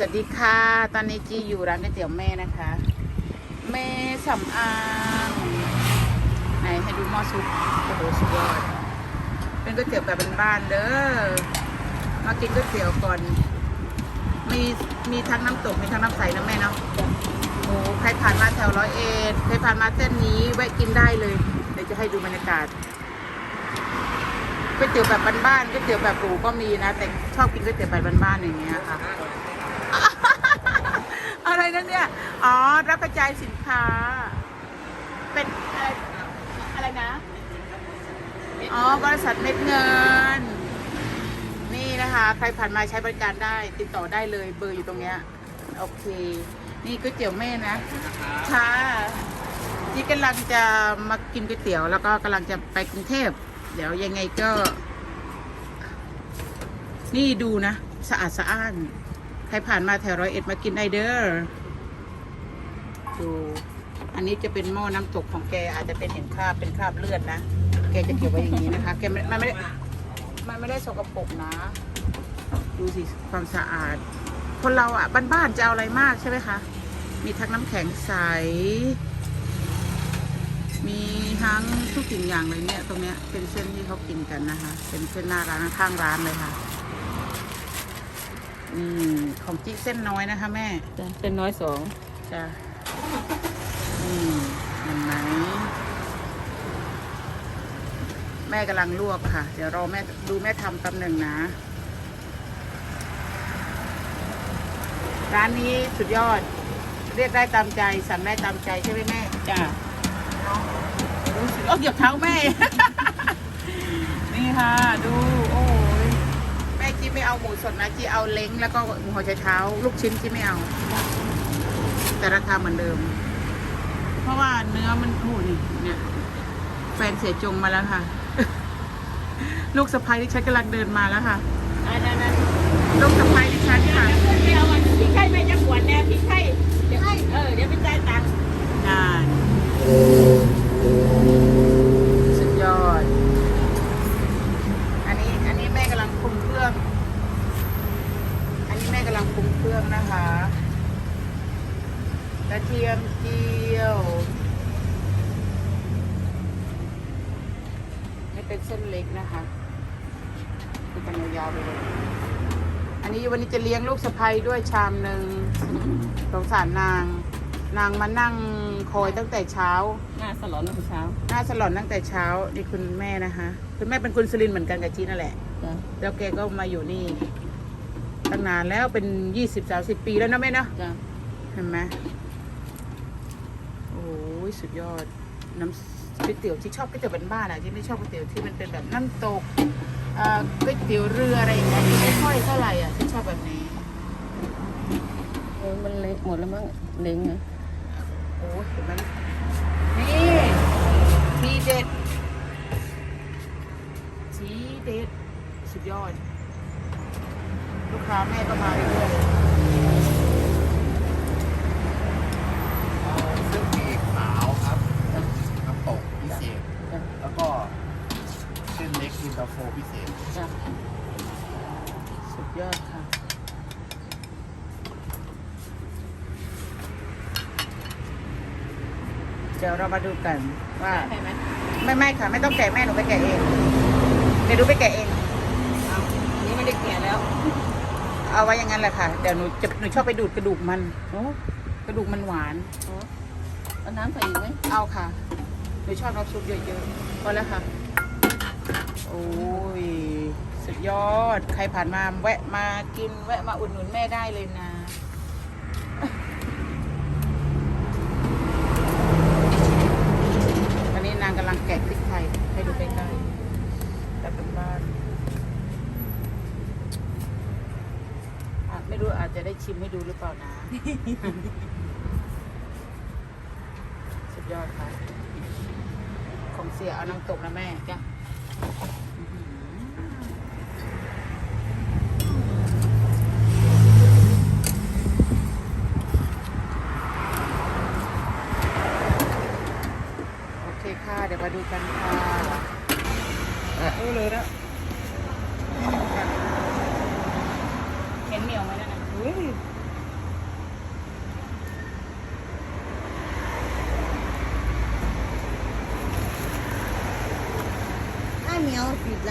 สวัสดีค่ะ ตอนนี้จีอยู่ร้านก๋วยเตี๋ยวแม่นะคะ แม่สำอางไหนให้ดูหม้อซุปโอ้โหสุดยอดเป็นก๋วยเตี๋ยวแบบบ้านๆเด้อมากินก๋วยเตี๋ยวก่อน มีมีทั้งน้ำตกมีทั้งน้ำใสนะแม่เนาะโอ้ใครผ่านมาแถวร้อยเอ็ดใครผ่านมาเส้นนี้แวะกินได้เลยเดี๋ยวจะให้ดูบรรยากาศก๋วยเตี๋ยวแบบบ้านๆก๋วยเตี๋ยวแบบหรูก็มีนะ แต่ชอบกินก๋วยเตี๋ยวแบบบ้านๆอย่างเงี้ยค่ะ อะไรนั่นเนี่ย อ๋อ รับกระจายสินค้า เป็นอะไรอะไรนะ อ๋อ บริษัทเม็ดเงิน นี่นะคะ ใครผ่านมาใช้บริการได้ ติดต่อได้เลย เบอร์อยู่ตรงเนี้ย โอเค นี่ก๋วยเตี๋ยวแม่นะ ค่ะที่กำลังจะมากินก๋วยเตี๋ยว แล้วก็กำลังจะไปกรุงเทพ เดี๋ยวยังไงก็ นี่ดูนะ สะอาดสะอ้าน ใครผ่านมาแถวร้อยเอ็ดมากินได้เด้อดูอันนี้จะเป็นหม้อน้ำตกของแกอาจจะเป็นเห็นคราบเป็นคราบเลือดนะ แกจะเก็บไว้อย่างนี้นะคะ แกมันไม่ได้มันไม่ได้สกปรกนะ ดูสิความสะอาด คนเราอะบ้านๆจะเอาอะไรมากใช่ไหมคะ มีทั้งน้ำแข็งใส มีทั้งทุกสิ่งอย่างเลยเนี่ย ตรงเนี้ยเป็นเส้นที่เขากินกันนะคะ เป็นเส้นหน้าร้านข้างร้านเลยค่ะ อืมของจิ๊กเส้นน้อยนะคะแม่จ้ะเป็นน้อยสองจ้ะอืมเห็นไหมแม่กำลังลวกค่ะ เดี๋ยวรอแม่ดูแม่ทำตำหนึ่งนะ ร้านนี้สุดยอด เรียกได้ตามใจ สั่งได้ตามใจใช่ไหมแม่จ้ะดูสิโอ้เหยียบเท้าแม่ นี่ค่ะ ดูโอ้ยแมูสดนะจีเอาเล้งแล้วก็หมูหัวใจเท้า ลูกชิ้นจีไม่เอา แต่ราคาเหมือนเดิม เพราะว่าเนื้อมันโอ้นี่เนี่ย แฟนเสียจงมาแล้วค่ะ ลูกสะพ้ายที่ฉันกำลังเดินมาแล้วค่ะลูกสะพ้ายที่ฉันค่ะไม่เอาอันพี่ไข่ไม่จะขวดแน่พี่ไข่เดี๋ยวเออเดี๋ยวไปจ่ายตังค์ ได้สุดยอด อันนี้อันนี้แม่กำลังปรุงเครื่อง อันนี้แม่กำลังปรุงเครื่องนะคะกระเทียมเจียวให้เป็นเส้นเล็กนะคะคือกันยาวๆไปเลย อั นนี้วันนี้จะเลี้ยงลูกสะใภ้ด้วยชามหนึ่งสงสารนาง นางมานั่งคอยตั้งแต่เช้า หน้าสลอนตั้งแต่เช้า หน้าสลอนตั้งแต่เช้านี่คุณแม่นะคะคุณแม่เป็นคุณสลินทร์เหมือนกันกับจีนั่นแหละ จ้ะแล้วแกก็มาอยู่นี่ตั้งนานแล้วเป็นยี่สิบสาสิบปีแล้วนะแม่เนาะ จ้ะ เห็นไหมโอ้ยสุดยอด น้ำก๋วยเตี๋ยวที่ชอบก๋วยเตี๋ยวเป็นบ้านอะที่ไม่ชอบก๋วยเตี๋ยวที่มันเป็นแบบน้ำตกเอ่อก๋วยเตี๋ยวเรืออะไรอย่างเงี้ยที่ไม่ค่อยเท่าไหร่อะที่ชอบแบบนี้เออมันเละหมดแล้วมั้งเล้งนะโอ้ยเห็นไหมนี่ทีเด็ดทีเด็ดสุดยอด ลูกค้าแม่ก็มาเรื่อยซึ่งมีขาวครับน้ำตกพิเศษ จ้ะ แล้วก็เส้นเล็กอินเตอร์โฟพิเศษจ้ะสุดยอดค่ะ เดี๋ยวเรามาดูกันว่า ใช่ไหมไม่ไม่ค่ะ ไม่ต้องแกะแม่หนูไปแกะเองเดี๋ยวหนูไปแกะเอง เอาอันนี้ไม่ได้แก่แล้ว เอาไว้อย่างนั้นแหละค่ะเดี๋ยวหนูจะหนูชอบไปดูดกระดูกมันโอ้กระดูกมันหวาน เอาน้ำใส่อีกไหมเอาค่ะ หนูชอบน้ำซุปเยอะๆพอแล้วค่ะ โอ้ย สุดยอด ใครผ่านมาแวะมากินแวะมาอุดหนุนแม่ได้เลยนะตอนนี้นางกำลังแกะพริกไทย ให้ดูใกล้ๆแต่เป็นบ้านไม่รู้อาจจะได้ชิมให้ดูหรือเปล่านะ สุดยอดค่ะ ของเสียเอาน้ำตกนะแม่จ้ะ フフフフ。 ล้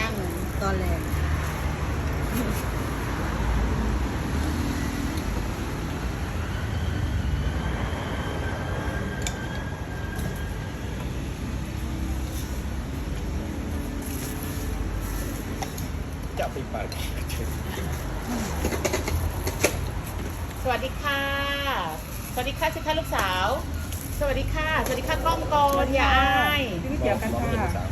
างเลยตอนแรกจะไปปากสวัสดีค่ะ สวัสดีค่ะสิคะลูกสาว สวัสดีค่ะ สวัสดีค่ะกล้องกอนอย่าอายกินก๋วยเตี๋ยวกันค่ะ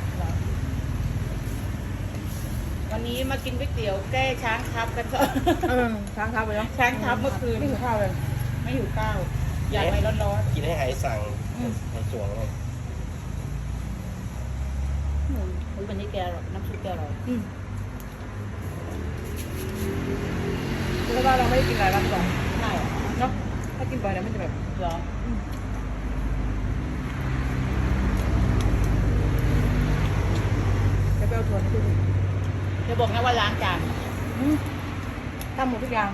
วันนี้มากินก๋วยเตี๋ยวแก้ช้างทับกันเถอะเออช้างทับไปเนาะช้างทับเมื่อคืนไม่หิวข้าวเลยไม่หิวข้าวอยากไปร้อนกินให้หายสั่งให้สวงเลยๆอืมอุ๊ยวันนี้แกอร่อยน้ำซุปแกอร่อยอืมเพราะว่าเราไม่ได้กินหลายวันก่อนใช่เหรอเนาะถ้ากินบ่อยแล้วมันจะแบบเหรอจะไปเอาถั่วมาดู ดิจะบอกนะว่าล้างจานอืมทำหมดทุกอย่าง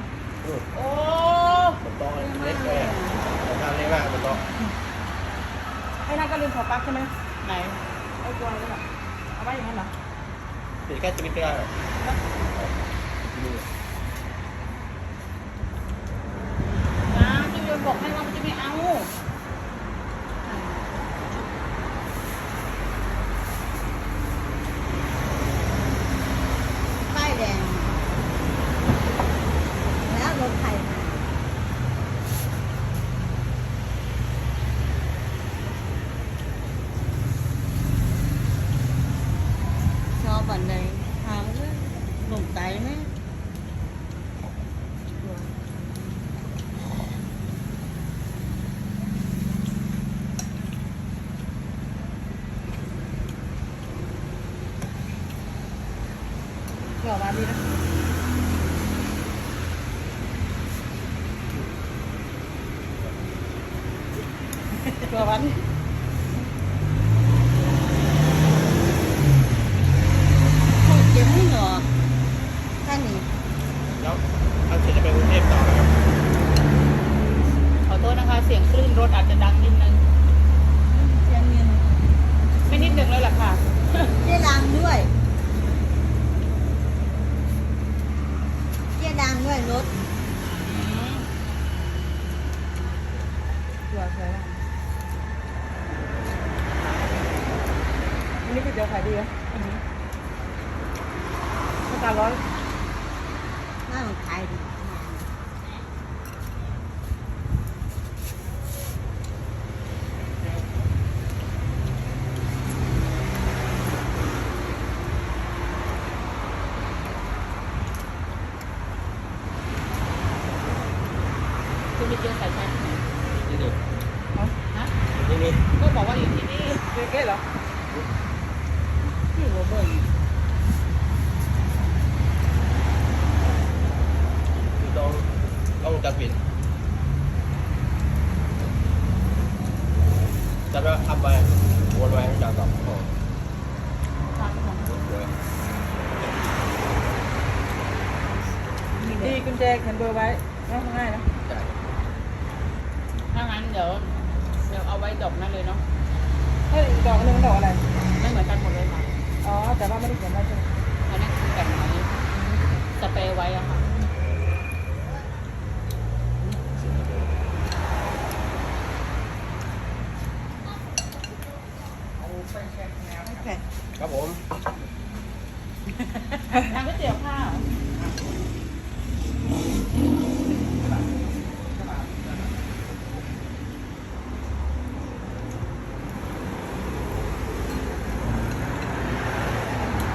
โอ้บนโต๊ะเล็กเลยแต่ทานเล็กมากบนโต๊ะให้นั่งก็ลืมขอปลั๊กใช่ไหมไหนเอาตัวอะไรล่ะเอาไว้อย่างนั้นเหรอติดแค่ชีวิตก็ได้นี่นะที่โยนบอกให้ว่ามันจะไม่เอา ป้ายแดง แล้วรถไถมาชอบอันไหนถามว่าห นุ่มไตไหม เดี๋ยวมาดีนะตัววัน พูดเจ็บไม่หรอกแค่นี้ แล้วท่านเสร็จจะไปกรุงเทพต่อนะครับ ขอโทษนะคะ เสียงคลื่นรถอาจจะดังนิดนึง เสียเงิน ไม่นิดนึงเลยล่ะค่ะ เจ๊ดังด้วยเจ๊ดังด้วยรถตัวใช่ไหมอันนี้ก๋วยเตี๋ยวขายดีนะราคาร้อยน่ามันขายดี คุณไปเจอสายชาร์จที่ไหน ที่นี่ ฮะ ที่นี่ ก็บอกว่าอยู่ที่นี่ เก๊ะเหรอ ที่หัวเบิ่ง อยู่ตรงต้อง จัดปิดจะไปทำไปวนไว้ให้จ่าตอบโอ้ทางของโหสวยดีกุญแจเขียนเบอร์ไว้นะง่ายนะใช่ถ้างั้นเดี๋ยวเดี๋ยวเอาไว้ดอกนั่นเลยเนาะเฮ้ยอีกดอกหนึงดอกอะไรไม่เหมือนกันหมดเลยค่ะ อ๋อ แต่ว่าไม่ได้เขียนไว้ใช่ไหม อันนั้นคือแต่งไว้สเปรย์ไว้อะค่ะ แค่ ครับผม ทางก๋วยเตี๋ยวค่ะ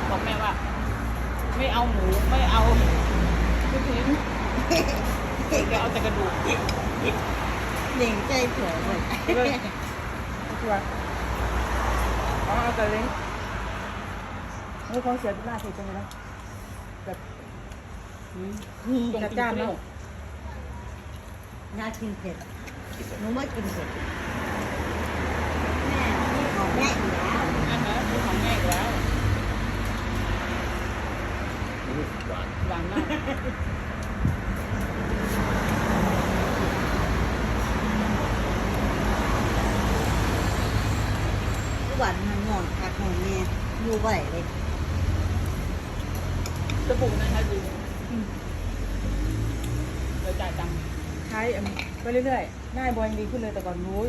บอกแม่ว่า ไม่เอาหมูไม่เอาลูกชิ้นเดี๋ยวเอาแต่กระดูก เด่งใจเผื ตัวอ๋อเอาแต่เล้งนี่ของเสียหน้าเผ็ดจังเลยนะแบบนี่จัดจ้านเนอะน่ากินเผ็ดหนูไม่กินเผ็ดแม่นี่ของแม่อยู่แล้วอันนั้นคือของแม่อีกแล้วหวานหวานมาก ทุกวันมันงอนคักงอนแม่อยู่ไหวเลยสบู่นะคะดีเดี๋ยวจ่ายตังค์ใช้อันไปเรื่อยๆ หน้าบอยยังดีขึ้นเลยแต่ก่อนรู้ย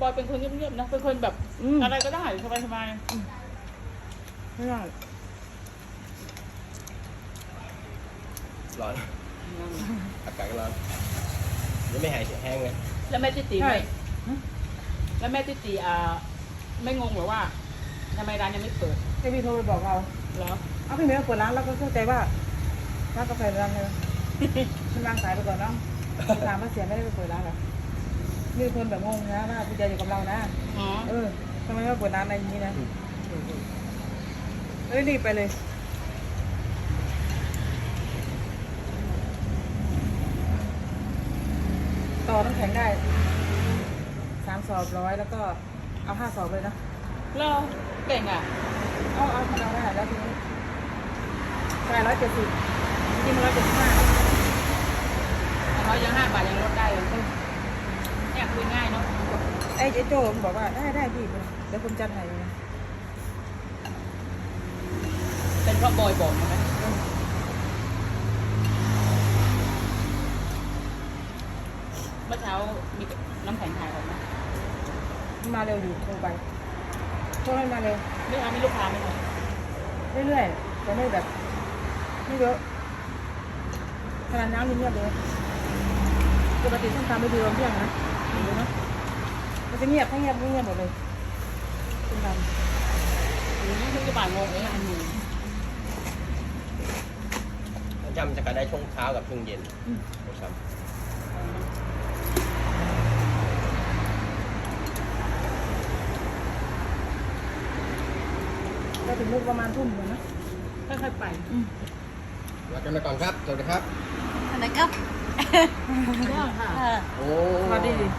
บอยเป็นคนเงียบๆนะ เป็นคนแบบอืม อะไรก็ได้สบายไม่ได้ร้อนอากาศก็ร้อนยังไม่หายแห้งเลยๆแล้วแม่ติตีใช่ไม่ แล้วแม่ติตีอ่าไม่งงเหรอว่าทำไมร้านยังไม่เปิดเจพี่โทรไปบอกเราเหรอเอาพี่เมย์เปิดร้านแล้วก็เข้าใจว่าร้านกาแฟร้านเลยฉันวางสายไปก่อนเนาะถามว่าเสียไม่ได้ไปเปิดร้านเหรอนี่คนแบบงงนะว่าพี่ใจอยู่กับเรานะอ๋อเออทำไมไม่เปิดร้านอะไรอย่างนี้นะเอ้ยรีบไปเลยต่อน้ำแข็งได้ สามสอบร้อยแล้วก็เอาห้าสอบเลยนะเราเก่งอะ เอาเอาเอาได้แล้วทีนี้ใช่ร้อยเจ็ดสิบจริงร้อยเจ็ดสิบห้าเขายังห้าบาทยังลดได้เลยเนี่ยคุยง่ายเนาะไอ้ไอ้โจมันบอกว่าได้ได้พี่เดี๋ยวผมจัดให้นะเป็นเพราะบอยบอกนะเมื่อเช้ามีน้ำแข็งขายออกไหม มันมาเร็วอยู่โทรไปโทรให้มาเร็วไม่เอามีลูกค้าไหมคะเรื่อยๆแต่ไม่แบบไม่เยอะขนาดน้ำยังเงียบเลยปกติต้องทำไปดูรวมเที่ยงนะดูนะมันจะเงียบถ้าเงียบก็เงียบหมดเลยคุณทหรือนี่เพิ่งจะบ่ายโมงเองอันหนึ่งจำจะกันได้ช่วงเช้ากับช่วงเย็นครับ ถึงมุกประมาณทุ่มเลยนะค่อยๆไปลากันไปก่อนครับ สวัสดีครับอันไหนครับ ก็ค่ะเออโอ้สวัสดีดิส